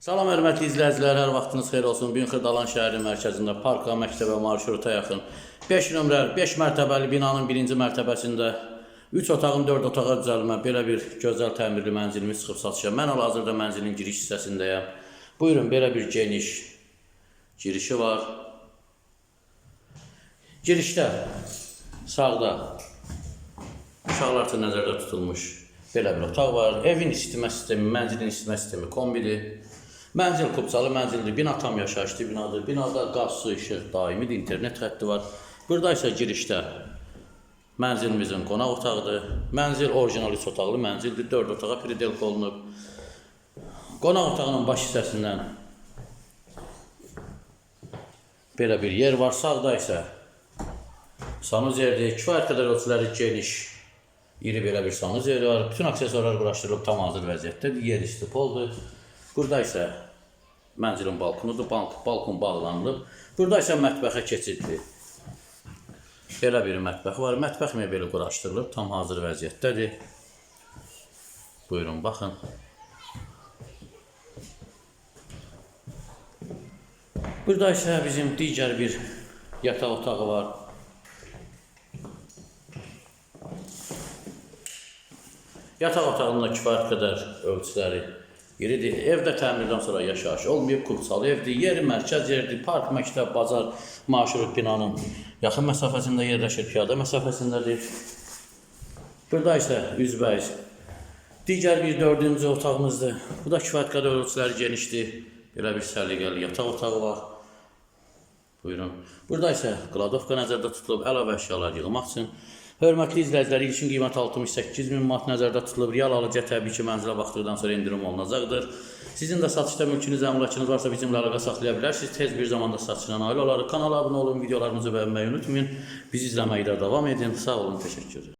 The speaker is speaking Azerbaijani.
Salam hörmətli izləyicilər, hər vaxtınız xeyir olsun. Bu gün Xırdalan şəhəri mərkəzində parka, məktəbə, marşruta yaxın 5 nömrəli, 5 mərtəbəli binanın birinci mərtəbəsində 3 otağın 4 otağa düzəlmə belə bir gözəl təmirli mənzilimiz çıxıb satışa. Mən hal-hazırda mənzilin giriş hissəsindəyəm. Buyurun, belə bir geniş girişi var. Girişdə sağda uşaqlar üçün nəzərdə tutulmuş belə bir otaq var. Evin isitmə sistemi, mənzilin isitmə sistemi kombidir. Mənzil kupçalı mənzildir. Bina tam yaşayışlı binadır. Binada qaz, su, işıq daimidir, internet xətti var. Burada isə girişdə mənzilimizin qonaq otağıdır. Mənzil orijinal 3 otaqlı mənzildir. 4 otağa pridelka olunub. Qonaq otağının baş hissəsindən belə bir yer var. Sağda isə sanuzerdir. Kifayət qədər ölçüləri geniş. İri belə bir sanuzer var. Bütün aksesuarlar quraşdırılıb tam hazır vəziyyətdədir. Yer istipoldur. Burada isə mənzilin balkonudur. Balk, balkon bağlanılıb. Burada isə mətbəxə keçiddir. Belə bir mətbəx var. Mətbəx mebeli quraşdırılıb. Tam hazır vəziyyətdədir. Buyurun, baxın. Burada isə bizim digər bir yataq otağı var. Yataq otağında kifayət qədər ölçüləri iridir. Evdə təmirdən sonra yaşayış olmayıb, kursalı evdir. Yeri mərkəz yerdir. Park, məktəb, bazar, marşrut binanın yaxın məsafəsində yerləşir, piyada məsafəsindədir. Burada isə üzbəyiz digər bir dördüncü otağımızdır. Bu da kifayət qədər ölçüləri genişdir. Belə bir səliqəli yataq otağı var. Buyurun. Burada isə qladovka nəzərdə tutulub, əlavə əşyalar yığmaq üçün. Hörmətli izləyicilər, ilkin qiymət 68 min manat nəzərdə tutulub. Real alıcıya təbii ki, mənzilə baxdıqdan sonra endirim olunacaqdır. Sizin də satışda mülkünüz, əmlakınız varsa bizimlə əlaqə saxlaya bilərsiniz. Tez bir zamanda satışla nail olarıq. Kanala abunə olun, videolarımızı bəyənməyi unutmayın. Bizi izləməkdə davam edin. Sağ olun, təşəkkür.